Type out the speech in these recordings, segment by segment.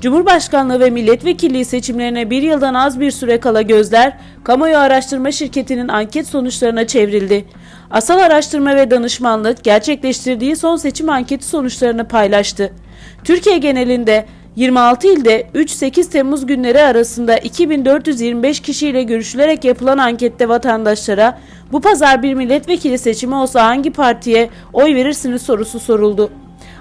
Cumhurbaşkanlığı ve milletvekilliği seçimlerine bir yıldan az bir süre kala gözler, kamuoyu araştırma şirketinin anket sonuçlarına çevrildi. Asal Araştırma ve Danışmanlık gerçekleştirdiği son seçim anketi sonuçlarını paylaştı. Türkiye genelinde 26 ilde 3-8 Temmuz günleri arasında 2425 kişiyle görüşülerek yapılan ankette vatandaşlara bu pazar bir milletvekili seçimi olsa hangi partiye oy verirsiniz sorusu soruldu.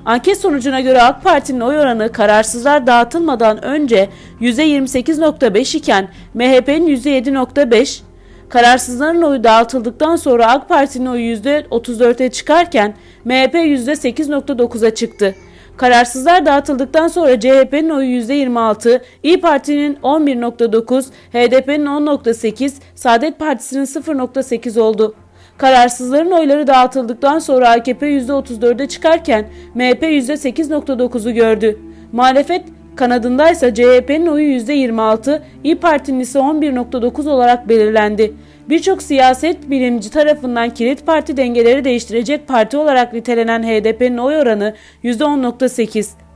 Anket sonucuna göre AK Parti'nin oy oranı kararsızlar dağıtılmadan önce %28.5 iken MHP'nin %7.5, kararsızların oyu dağıtıldıktan sonra AK Parti'nin oyu %34'e çıkarken MHP %8.9'a çıktı. Kararsızlar dağıtıldıktan sonra CHP'nin oyu %26, İyi Parti'nin 11.9, HDP'nin 10.8, Saadet Partisi'nin 0.8 oldu. Kararsızların oyları dağıtıldıktan sonra AKP %34'e çıkarken MHP %8.9'u gördü. Muhalefet kanadındaysa CHP'nin oyu %26, İyi Parti'nin ise 11.9 olarak belirlendi. Birçok siyaset bilimci tarafından kilit parti dengeleri değiştirecek parti olarak nitelenen HDP'nin oy oranı %10.8.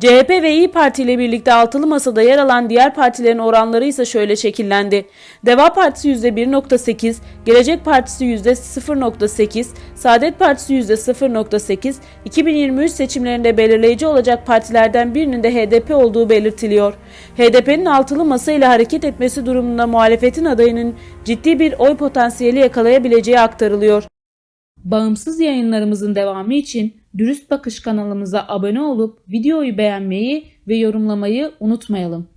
CHP ve İyi Parti ile birlikte altılı masada yer alan diğer partilerin oranları ise şöyle şekillendi. Deva Partisi %1.8, Gelecek Partisi %0.8, Saadet Partisi %0.8, 2023 seçimlerinde belirleyici olacak partilerden birinin de HDP olduğu belirtiliyor. HDP'nin altılı masa ile hareket etmesi durumunda muhalefetin adayının ciddi bir oy potansiyeli yakalayabileceği aktarılıyor. Bağımsız yayınlarımızın devamı için Dürüst Bakış kanalımıza abone olup videoyu beğenmeyi ve yorumlamayı unutmayalım.